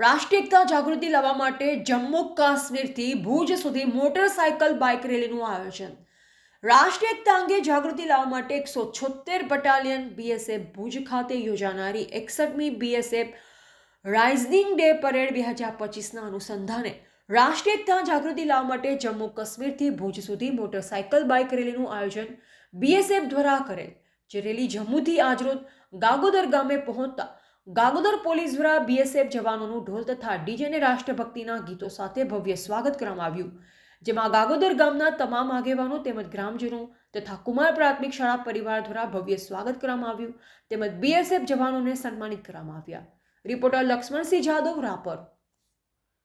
રાષ્ટ્રીય એકતા જાગૃતિ લાવવા માટે જમ્મુ કાશ્મીરથી ભુજ સુધી મોટરસાયકલ બાઇક રેલીનું આયોજન. રાષ્ટ્રીય એકતા અંગે જાગૃતિ લાવવા માટે એકસો છોતેર બટાલિયન બીએસએફ ભુજ ખાતે યોજાનારી એકસઠમી બીએસએફ રાઇઝિંગ ડે પરેડ બે હજાર પચીસના અનુસંધાને રાષ્ટ્રીય એકતા જાગૃતિ લાવવા માટે જમ્મુ કાશ્મીરથી ભુજ સુધી મોટરસાયકલ બાઇક રેલીનું આયોજન બીએસએફ દ્વારા કરેલ, જે રેલી જમ્મુથી આજરોજ ગાગોદર ગામે પહોંચતા ગાગોદર પોલીસ દ્વારા બીએસએફ જવાનોનું ઢોલ તથા ડીજેને રાષ્ટ્રભક્તિના ગીતો સાથે ભવ્ય સ્વાગત કરવામાં આવ્યું. જેમાં ગાગોદર ગામના તમામ આગેવાનો તેમજ ગ્રામજનો તથા કુમાર પ્રાથમિક શાળા પરિવાર દ્વારા ભવ્ય સ્વાગત કરવામાં આવ્યું. તેમજ બીએસએફ જવાનોને સન્માનિત કરવામાં આવ્યા. રિપોર્ટર લક્ષ્મણસિંહ જાદવ રાપર.